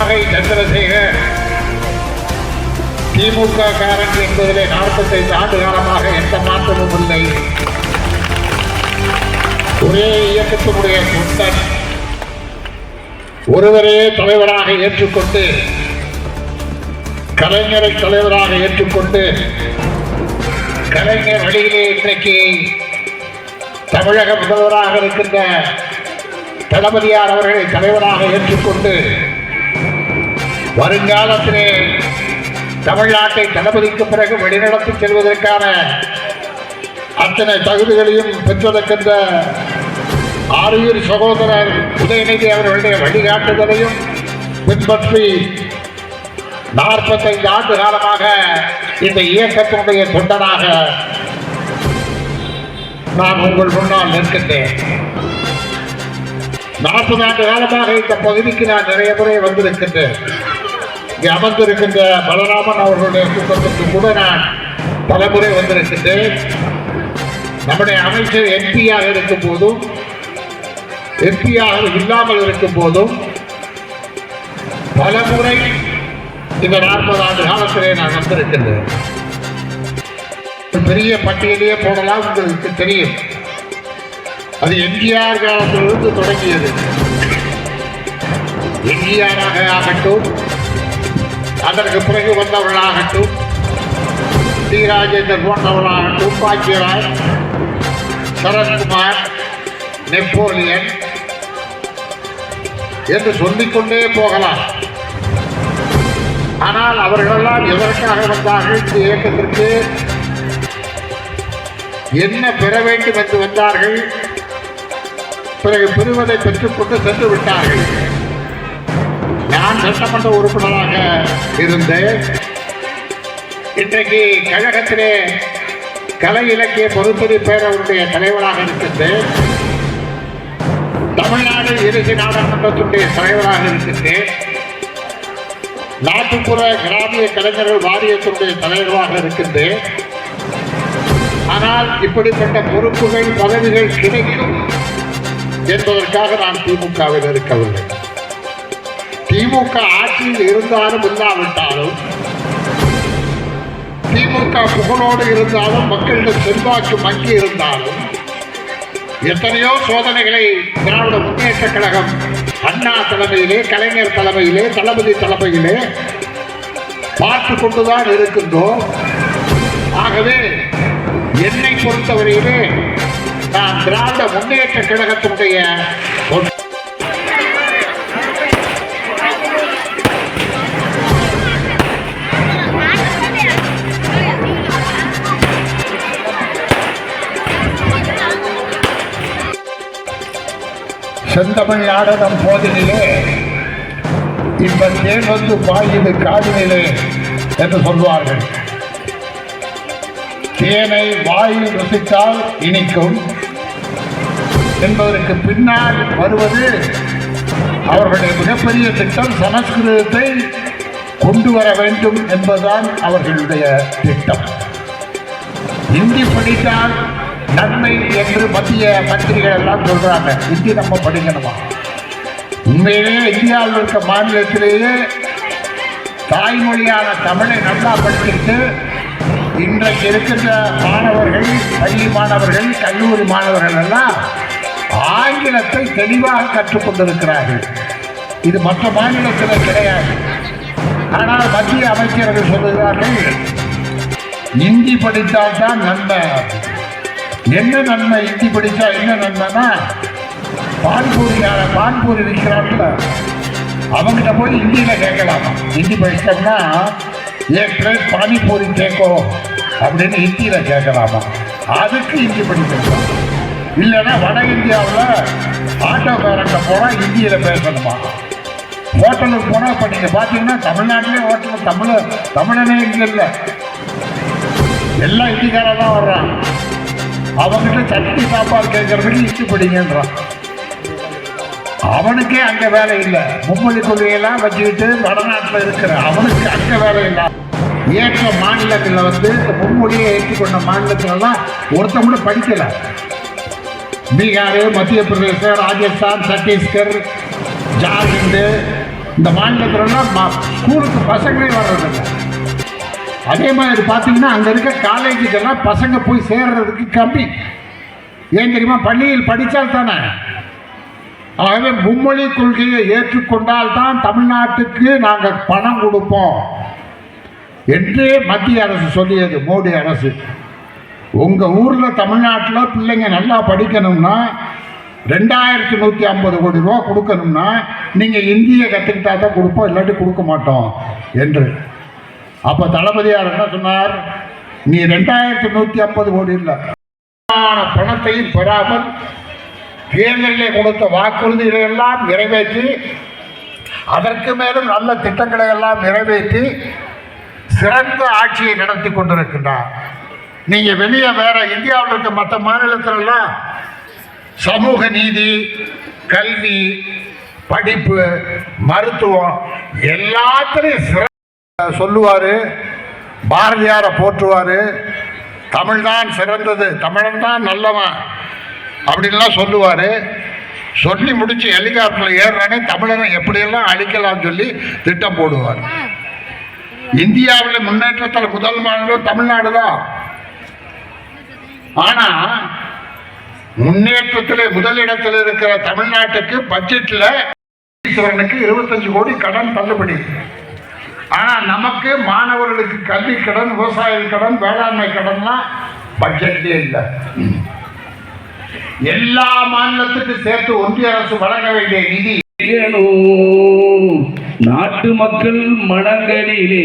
நாகை சந்திரசேகர் திமுக காரன் என்பதிலே நாற்பத்தைந்து ஆண்டு காலமாக எந்த மாற்றமும் இல்லை. ஒரே இயக்கத்தினுடைய தொண்டன் ஒருவரே தலைவராக ஏற்றுக்கொண்டு கலைஞரை தலைவராக ஏற்றுக்கொண்டு கலைஞர் வழியிலே இன்றைக்கு தமிழக முதல்வராக இருக்கின்ற தளபதியார் அவர்களை தலைவராக ஏற்றுக்கொண்டு வருங்காலத்திலே தமிழ்நாட்டை தளபதிக்கு பிறகு வெளிநடத்தி செல்வதற்கான அத்தனை தகுதிகளையும் பெற்றிருக்கின்ற ஆரியர் சகோதரர் உதயநிதி அவர்களுடைய வழிகாட்டுதலையும் பின்பற்றி நாற்பத்தைந்து ஆண்டு காலமாக இந்த இயக்கத்தினுடைய தொண்டனாக நான் உங்கள் முன்னால் நிற்கின்றேன். நாற்பது ஆண்டு காலமாக இந்த பகுதிக்கு நான் நிறைய முறை வந்திருக்கின்றேன். அமர்ந்திருக்கின்ற பலராமன் அவர்களுடைய கூட்டத்திற்கு கூட நான் பலமுறை வந்திருக்கின்றேன். நம்முடைய அமைச்சர் எம்பியாக இருக்கும் போதும் எம்பியாக இல்லாமல் இருக்கும் போதும் பல முறை இந்த நாற்பது ஆண்டு காலத்திலே நான் வந்திருக்கின்றேன். பெரிய பட்டியலையே போடலாம் உங்களுக்கு தெரியும். அது எம்ஜிஆர் காலத்திலிருந்து தொடங்கியது. எம்ஜிஆராக ஆகட்டும் அதற்கு பிறகு வந்தவர்களாகட்டும் டி ராஜேந்தர் போன்றவர்களாகட்டும் பாக்கியராய் சரத்குமார் நெப்போலியன் என்று சொல்லிக்கொண்டே போகலாம். ஆனால் அவர்களெல்லாம் எதற்காக வந்தார்கள்? இந்த இயக்கத்திற்கு என்ன பெற வேண்டும் என்று வந்தார்கள்? பிறகு பெறுவதை பெற்றுக்கொண்டு சென்று விட்டார்கள். சட்டமன்ற உறுப்பினராக இருந்து இன்றைக்கு கழகத்திலே கலை இலக்கிய பொதுத்துறை பேரவருடைய தலைவராக இருக்கின்றேன் தமிழ்நாடு இறுதி நாடாளுமன்றத்துடைய தலைவராக இருக்கின்றேன் நாட்டுப்புற கிராமிய கலைஞர்கள் வாரியத்தினுடைய தலைவராக இருக்கின்றேன் ஆனால் இப்படிப்பட்ட பொறுப்புகள் பதவிகள் கிடைக்கும் என்பதற்காக நான் திமுகவில் இருக்கவில்லை. திமுக ஆட்சியில் இருந்தாலும் இல்லாவிட்டாலும் திமுக புகழோடு இருந்தாலும் மக்களிடம் செல்வாக்கு மங்கி இருந்தாலும் எத்தனையோ சோதனைகளை திராவிட முன்னேற்ற கழகம் அண்ணா தலைமையிலே கலைஞர் தலைமையிலே தளபதி தலைமையிலே பார்த்து கொண்டுதான் இருக்கின்றோம் ஆகவே என்னை பொறுத்தவரையிலே நான் திராவிட முன்னேற்ற கழகத்தினுடைய செந்தமிழ் நாடகம் போதினிலே இப்ப தேன் வந்து பாயுது காதினிலே என்று சொல்வார்கள். தேனை வாயில் ருசித்தால் இனிக்கும் என்பதற்கு பின்னால் வருவது அவர்களுடைய மிகப்பெரிய திட்டம். சமஸ்கிருதத்தை கொண்டு வர வேண்டும் என்பதுதான் அவர்களுடைய திட்டம். ஹிந்தி படித்தால் நன்மை என்று மத்திய மந்திரிகள் எல்லாம் சொல்றாங்க. ஹிந்தி நம்ம படிக்கணுமா? உண்மையிலேயே இந்தியாவில் இருக்க மாநிலத்திலேயே தாய்மொழியான தமிழை நல்லா படிச்சுட்டு இன்றைக்கு இருக்கின்ற மாணவர்கள் பள்ளி மாணவர்கள் கல்லூரி மாணவர்கள் எல்லாம் ஆங்கிலத்தை தெளிவாக கற்றுக்கொண்டிருக்கிறார்கள் இது மற்ற மாநிலத்தில் கிடையாது. ஆனால் மத்திய அமைச்சர்கள் சொல்லுகிறார்கள் இந்தி படித்தால்தான் நன்மை என்ன நன்மை? இந்தி படித்தா என்ன நன்மைனா? பான்பூரியால பான்பூரி விற்கிறாங்கல்ல அவங்ககிட்ட போய் ஹிந்தியில் கேட்கலாமா. ஹிந்தி படித்தோம்னா ஏ பிளேட் பானிபூரி கேட்கோ அப்படின்னு ஹிந்தியில் கேட்கலாமா? அதுக்கு ஹிந்தி படிக்கணும். இல்லைன்னா வட இந்தியாவில் ஆட்டோக்காரங்க போனால் ஹிந்தியில் பேசணுமா ஹோட்டலுக்கு போனால் இப்போ நீங்கள் பார்த்தீங்கன்னா தமிழ்நாட்டிலே ஹோட்டல் தமிழ் தமிழனே இங்கே இல்லை. எல்லாம் ஹிந்திக்காரன் தான் வர்றான். அவன்கிட்ட சட்னி சாப்பாடு கேட்கறதுக்கு ஹிந்தி அவனுக்கே அங்க வேலை இல்லை. மும்மொழி கொள்கையெல்லாம் வச்சுக்கிட்டு வடநாட்டில் இருக்கிற அவனுக்கு அங்க வேலை இல்லை. ஏற்ற மாநிலங்களில் வந்து இந்த மும்மொழியை ஏற்றுக்கொண்ட மாநிலத்திலலாம் ஒருத்தன் கூட படிக்கல. பீகார் மத்திய பிரதேசம் ராஜஸ்தான் சத்தீஸ்கர் ஜார்க்கண்டு இந்த மாநிலத்திலலாம் ஸ்கூலுக்கு பசங்களே வர்றதில்லை. அதே மாதிரி பார்த்தீங்கன்னா அங்கே இருக்க காலேஜுக்கெல்லாம் பசங்க போய் சேர்றதுக்கு கம்மி. ஏன் தெரியுமா? பள்ளியில் படித்தால் தானே. ஆகவே மும்மொழி கொள்கையை ஏற்றுக்கொண்டால் தான் தமிழ்நாட்டுக்கு நாங்கள் பணம் கொடுப்போம். என்று மத்திய அரசு சொல்லியது மோடி அரசு. உங்கள் ஊரில் தமிழ்நாட்டில் பிள்ளைங்க நல்லா படிக்கணும்னா ரெண்டாயிரத்தி நூற்றி ஐம்பது கோடி ரூபா கொடுக்கணும்னா நீங்கள் இந்தியை கற்றுக்கிட்டா தான் கொடுப்போம் இல்லாட்டி கொடுக்க மாட்டோம் என்று. அப்போ தளபதியார் என்ன சொன்னார்? நீ ரெண்டாயிரத்தி நூற்றி ஐம்பது கோடி இல்லை பணத்தையும் பெறாமல் தேர்தலிலே கொடுத்த வாக்குறுதிகளை எல்லாம் நிறைவேற்றி அதற்கு மேலும் நல்ல திட்டங்களை எல்லாம் நிறைவேற்றி சிறந்த ஆட்சியை நடத்தி கொண்டிருக்கின்றார். நீங்கள் வெளியே வேற இந்தியாவில் இருக்க மற்ற மாநிலத்திலெல்லாம் சமூக நீதி கல்வி படிப்பு மருத்துவம் எல்லாத்திலையும் சிற சொல்லுவார் பாரதியாரை போற்றுவார் தமிழ் தான் சிறந்தது தமிழன் தான் நல்லவன் அப்படின்லாம் சொல்லுவார். சொல்லி முடிச்சு ஹெலிகாப்டரில் ஏறுறானே தமிழனை எப்படியெல்லாம் அழிக்கலாம்னு சொல்லி திட்டம் போடுவார். இந்தியாவில் முன்னேற்றத்தில் முதல் மாநிலம் தமிழ்நாடு தான் ஆனா முன்னேற்றத்திலே முதலிடத்தில் இருக்கிற தமிழ்நாட்டுக்கு பட்ஜெட்ல ஈஸ்வரனுக்கு இருபத்தஞ்சு கோடி கடன் தள்ளுபடி. ஆனால் நமக்கு மாணவர்களுக்கு கல்வி கடன் விவசாய கடன் வேளாண்மை கடன்லாம் பட்ஜெட்லேயே இல்லை. எல்லா மாநிலத்துக்கு சேர்த்து ஒன்றிய அரசு வழங்க வேண்டிய நிதி. நாட்டு மக்கள் மடங்களிலே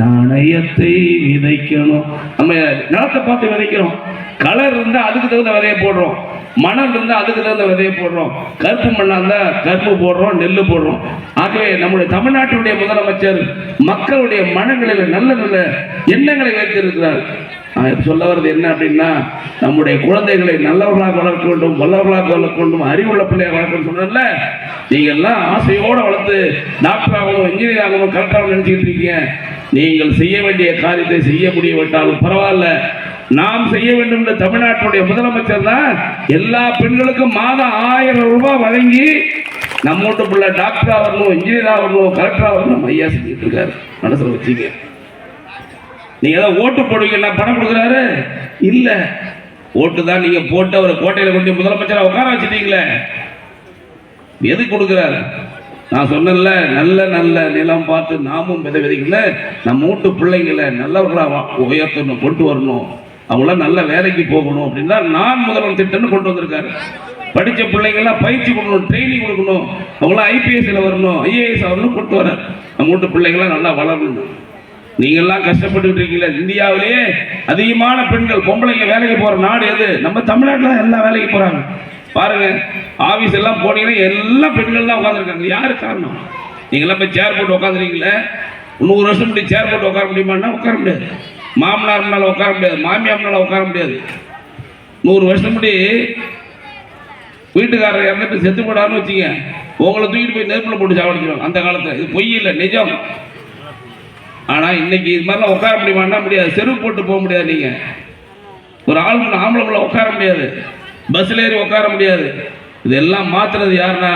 நாணயத்தை விதைக்கணும். நம்ம நிலத்தை பார்த்து விதைக்கிறோம். கலர் இருந்தா அதுக்கு தகுந்த விதையை போடுறோம். மணல் இருந்தால் அதுக்கு தகுந்த விதையை போடுறோம். கருப்பு மண்ணாக இருந்தால் கருப்பு போடுறோம் நெல் போடுறோம். ஆகவே நம்முடைய தமிழ்நாட்டினுடைய முதலமைச்சர் மக்களுடைய மனங்களில் நல்ல நல்ல எண்ணங்களை வைத்திருக்கிறார். சொல்ல வர்றது என்ன அப்படின்னா நம்முடைய குழந்தைகளை நல்லவர்களாக வளர்க்க வேண்டும் வல்லவர்களாக வளர்க்க வேண்டும் அறிவுள்ள பிள்ளையாக வளர்க்கணும் சொன்னல நீங்க எல்லாம் ஆசையோட வளர்த்து டாக்டர் ஆகணும் இன்ஜினியர் ஆகணும் கரெக்டாக நினச்சிக்கிட்டு இருக்கீங்க. நீங்கள் செய்ய வேண்டிய காரியத்தை செய்ய முடியவிட்டாலும் பரவாயில்ல. நாம் செய்ய வேண்டும் என்ற தமிழ்நாட்டுடைய முதலமைச்சர் தான் எல்லா பெண்களுக்கும் மாதம் ஆயிரம் ரூபாய் வழங்கி நம்ம வீட்டு பிள்ளை டாக்டர் ஆகணும் இன்ஜினியர் ஆகணும் கலெக்டர் ஆகணும் ஐயா செஞ்சுட்டு இருக்காரு. மனசுல வச்சுக்க நீங்க ஏதாவது ஓட்டு போடுவீங்களா பணம் கொடுக்குறாரு? இல்ல. ஓட்டு தான் நீங்க போட்டு அவர் கோட்டையில கொண்டு முதலமைச்சரா உட்கார வச்சுட்டீங்களே. எது கொடுக்குறாரு? நான் சொன்னேன்ல நல்ல நல்ல நிலம் பார்த்து நாமும் விதை விதைக்கல. நம்ம வீட்டு பிள்ளைங்களை நல்லவர்களாக வா- உயர்த்தணும் கொண்டு வரணும். அவங்களாம் நல்ல வேலைக்கு போகணும் அப்படின்னா நான் முதல்வன் திட்டம்னு கொண்டு வந்திருக்காரு. படித்த பிள்ளைங்கள்லாம் பயிற்சி கொடுக்கணும் ட்ரைனிங் கொடுக்கணும். அவங்களாம் ஐபிஎஸ்ல வரணும் ஐஏஎஸ் வரணும் கொண்டு வர நம்ம வீட்டு பிள்ளைங்களாம் நல்லா வளரணும். நீங்கள்லாம் கஷ்டப்பட்டுக்கிட்டு இருக்கீங்களா இந்தியாவிலேயே அதிகமான பெண்கள் பொம்பளைங்க வேலைக்கு போகிற நாடு எது? நம்ம தமிழ்நாட்டில் தான் எல்லா வேலைக்கு போகிறாங்க பாருங்க ஆஃபீஸ் எல்லாம் போனீங்கன்னா எல்லா பெண்கள் தான் உட்காந்துருக்காங்க யார் காரணம்? நீங்களாம் போய் சேர் போட்டு உட்காந்துருக்கீங்களே நூறு வருஷம் முடி சேர் போட்டு உட்கார முடியுமான்னா உட்கார முடியாது. மாமனார் முன்னால் உட்கார முடியாது மாமியார் முன்னால் உட்கார முடியாது. நூறு வருஷம் முடி வீட்டுக்காரர் இறந்துட்டு செத்து போடாருன்னு வச்சுங்க உங்களை தூக்கிட்டு போய் நெருப்பில் போட்டு சாவடிச்சிருவாங்க அந்த காலத்தில். இது பொய் இல்லை நிஜம். ஆனால் இன்னைக்கு இது மாதிரிலாம் உட்கார முடியுமான்னா முடியாது. செருப்பு போட்டு போக முடியாது நீங்கள் ஒரு ஆள் முன்ன ஆம்பளை உட்கார முடியாது. பஸ்ல ஏறி உட்கார முடியாது. இதெல்லாம் மாத்துறது யாருன்னா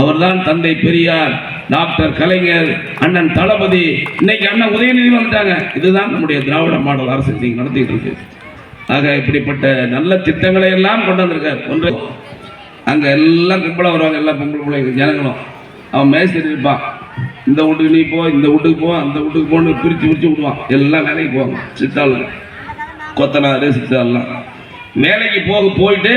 அவர்தான் தந்தை பெரியார். டாக்டர் கலைஞர் அண்ணன் தளபதி இன்னைக்கு அண்ணன் உதயநிதி வந்துட்டாங்க. இதுதான் நம்முடைய திராவிட மாடல் அரசு இன்னைக்கு நடத்திட்டு இருக்கு. ஆக இப்படிப்பட்ட நல்ல திட்டங்களை எல்லாம் கொண்டு வந்திருக்க ஒன்று அங்க எல்லாம் கும்பலாக வருவாங்க எல்லாம் பொம்பளை பிள்ளைங்க ஜனங்களும். அவன் மேஸ்திரி இருப்பான். இந்த வீட்டுக்கு நீ போ இந்த வீட்டுக்கு போ அந்த வீட்டுக்கு போன்னு பிரித்து பிரித்து விடுவான். எல்லாம் வேலைக்கு போவாங்க சித்தாள் கொத்தனாரு சித்தாள்லாம். வேலைக்கு போக போயிட்டு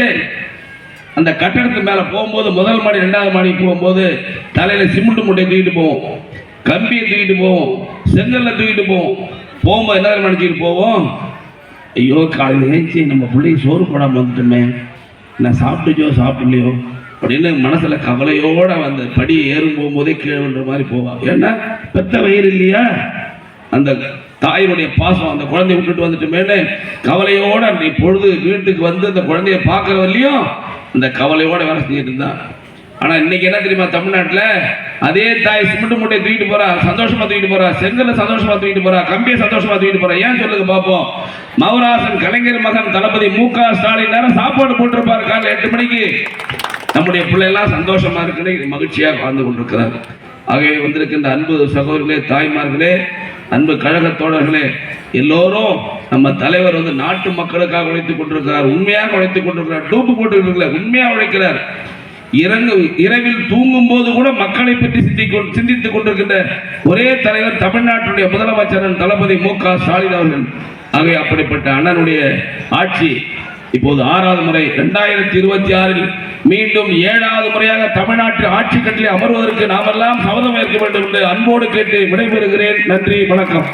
அந்த கட்டடத்துக்கு மேலே போகும்போது முதல் மாடி ரெண்டாவது மாடி போகும்போது தலையில் சிமெண்ட் மூட்டையை தூக்கிட்டு போவோம். கம்பியை தூக்கிட்டு போவோம். செங்கல்ல தூக்கிட்டு போவோம். போகும்போது என்ன நினச்சிக்கிட்டு போவோம்? ஐயோ காலையில் ஏஞ்சி நம்ம பிள்ளைங்க சோறு போடாமல் வந்துட்டோமே. நான் சாப்பிட்டுச்சோ சாப்பிடலையோ? அப்படின்னு மனசில் கவலையோடு அந்த படி ஏறும் போகும்போதே கீழே விழுற மாதிரி போவா. ஏன்னா பெத்த வயிறு இல்லையா? அந்த தாயினுடைய பாசம் அந்த குழந்தைய விட்டுட்டு வந்துட்டுமேனு கவலையோடு அன்றைய பொழுது வீட்டுக்கு வந்து அந்த குழந்தைய பார்க்குற வரலையும் அந்த கவலையோட வேலை செஞ்சுட்டு இருந்தான் ஆனா இன்னைக்கு என்ன தெரியுமா தமிழ்நாட்டில்? அதே தாய் சிமெண்ட் மூட்டையை தூக்கிட்டு போறா சந்தோஷமா தூக்கிட்டு போறா செங்கல்ல சந்தோஷமா தூக்கிட்டு போறா கம்பியை சந்தோஷமா தூக்கிட்டு போறா. ஏன் சொல்லுங்க பார்ப்போம். மௌராசன் கலைஞர் மகன் தளபதி மு க ஸ்டாலின் நேரம் சாப்பாடு போட்டிருப்பாரு காலையில் எட்டு மணிக்கு. நம்முடைய பிள்ளைகள்லாம் சந்தோஷமா இருக்குன்னு மகிழ்ச்சியாக வாழ்ந்து கொண்டிருக்கிறார். ஆகவே வந்திருக்கின்ற அன்பு சகோதரர்களே தாய்மார்களே அன்பு கழக தோழர்களே எல்லோரும் நம்ம தலைவர் வந்து நாட்டு மக்களுக்காக உழைத்துக் கொண்டிருக்கிறார் உண்மையாக உழைத்துக் கொண்டிருக்கிறார் டூப்பு போட்டு உண்மையாக உழைக்கிறார். இறங்கு இரவில் தூங்கும் போது கூட மக்களை பற்றி சிந்திக்க சிந்தித்துக் கொண்டிருக்கின்ற ஒரே தலைவர் தமிழ்நாட்டுடைய முதலமைச்சர் தளபதி மு க ஸ்டாலின் அவர்கள். ஆகவே அப்படிப்பட்ட அண்ணனுடைய ஆட்சி இப்போது ஆறாவது முறை இரண்டாயிரத்தி இருபத்தி ஆறில் மீண்டும் ஏழாவது முறையாக தமிழ்நாட்டு ஆட்சி கட்டிலே அமர்வதற்கு நாமெல்லாம் சபதம் ஏற்க வேண்டும் என்று அன்போடு கேட்டு விடைபெறுகிறேன். நன்றி வணக்கம்.